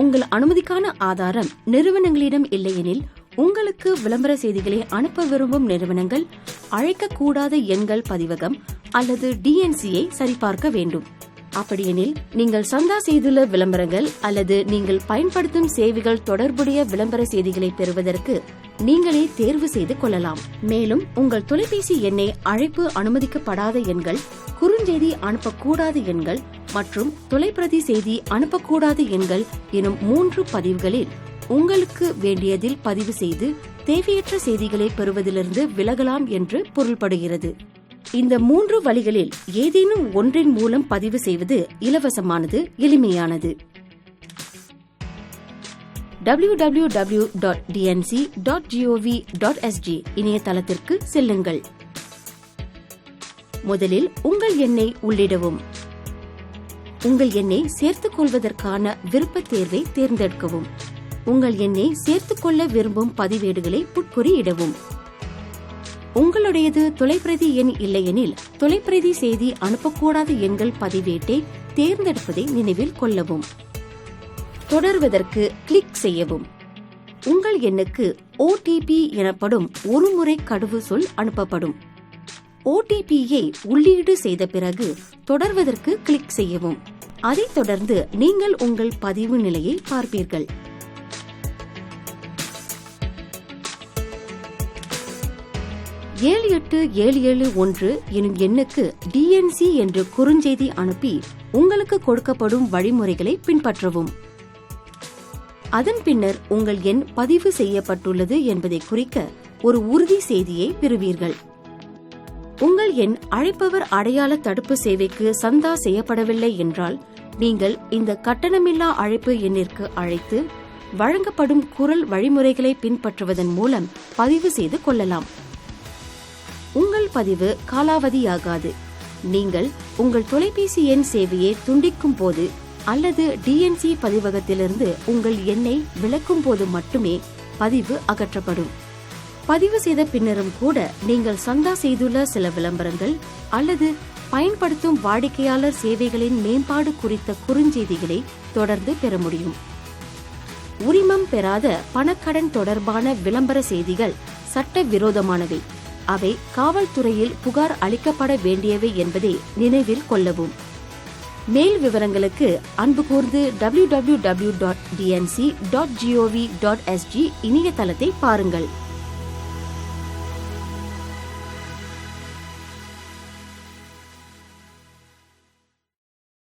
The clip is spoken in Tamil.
உங்கள் அனுமதிக்கான ஆதாரம் நிறுவனங்களிடம் இல்லையெனில் உங்களுக்கு விளம்பர செய்திகளை அனுப்ப விரும்பும் நிறுவனங்கள் அழைக்கக்கூடாத எண்கள் பதிவகம் அல்லது டிஎன்சியை சரிபார்க்க வேண்டும். அப்படியெனில் நீங்கள் சந்தா செய்துள்ள விளம்பரங்கள் அல்லது நீங்கள் பயன்படுத்தும் சேவைகள் தொடர்புடைய விளம்பர செய்திகளை பெறுவதற்கு நீங்களே தேர்வு செய்து கொள்ளலாம். மேலும் உங்கள் தொலைபேசி எண்ணை அழைப்பு அனுமதிக்கப்படாத எண்கள் குறுஞ்செய்தி அனுப்பக்கூடாத எண்கள் மற்றும் தொலைப்பிரதி செய்தி அனுப்பக்கூடாத எண்கள் எனும் மூன்று பதிவுகளில் உங்களுக்கு வேண்டியதில் பதிவு செய்து தேவையற்ற செய்திகளை பெறுவதிலிருந்து விலகலாம் என்று பொருள்படுகிறது. இந்த மூன்று வழிகளில் ஏதேனும் ஒன்றின் மூலம் பதிவு செய்வது இலவசமானது எளிமையானது. www.dnc.gov.sg இணையதளத்திற்கு செல்லுங்கள். முதலில் உங்கள் எண்ணை உள்ளிடவும். உங்கள் எண்ணை சேர்த்துக் கொள்வதற்கான விருப்ப தேர்வை தேர்ந்தெடுக்கவும். உங்கள் எண்ணை சேர்த்துக் கொள்ள விரும்பும் பதிவேடுகளை புட்குறியிடவும் உங்களுடையது தொலைப்பிரதி எண் இல்லையெனில் தொலைப்பிரதி செய்தி அனுப்பக்கூடாத எண்கள் பதிவேட்டை தேர்ந்தெடுப்பதை நினைவில் கொள்ளவும். தொடர்வதற்கு கிளிக் செய்யவும். உங்கள் எண்ணுக்கு ஓடிபி எனப்படும் ஒருமுறை கடவு சொல் அனுப்பப்படும். ஓடிபியை உள்ளீடு செய்த பிறகு தொடர்வதற்கு கிளிக் செய்யவும். அதைத் தொடர்ந்து நீங்கள் உங்கள் பதிவு நிலையை பார்ப்பீர்கள். ஏழு எட்டு ஏழு ஏழு ஒன்று எனும் எண்ணுக்கு டிஎன்சி என்று குறுஞ்செய்தி அனுப்பி உங்களுக்கு கொடுக்கப்படும் வழிமுறைகளை பின்பற்றவும். அதன் பின்னர் உங்கள் எண் பதிவு செய்யப்பட்டுள்ளது என்பதை குறிக்க ஒரு உறுதி செய்தியை பெறுவீர்கள். உங்கள் எண் அழைப்பவர் அடையாள தடுப்பு சேவைக்கு சந்தா செய்யப்படவில்லை என்றால் நீங்கள் இந்த கட்டணமில்லா அழைப்பு எண்ணிற்கு அழைத்து வழங்கப்படும் குரல் வழிமுறைகளை பின்பற்றுவதன் மூலம் பதிவு செய்து கொள்ளலாம். உங்கள் பதிவு காலாவதியாகாது. நீங்கள் உங்கள் தொலைபேசி எண் சேவையை துண்டிக்கும் போது அல்லது டிஎன்சி பதிவகத்திலிருந்து உங்கள் எண்ணை விளக்கும் போது மட்டுமே பதிவு அகற்றப்படும். பதிவு செய்த பின்னரும் கூட நீங்கள் சந்தா செய்துள்ள சில விளம்பரங்கள் அல்லது பயன்படுத்தும் வாடிக்கையாளர் சேவைகளின் மேம்பாடு குறித்த குறுஞ்செய்திகளை தொடர்ந்து பெற முடியும். உரிமம் பெறாத பணக்கடன் தொடர்பான விளம்பர செய்திகள் சட்ட விரோதமானவை அவை காவல்துறையில் புகார் அளிக்கப்பட வேண்டியவை என்பதை நினைவில் கொள்ளவும். மேல் விவரங்களுக்கு அன்பு கூர்ந்து www.dnc.gov.sg dot DNC dot GOV dot SG இணையதளத்தை பாருங்கள்.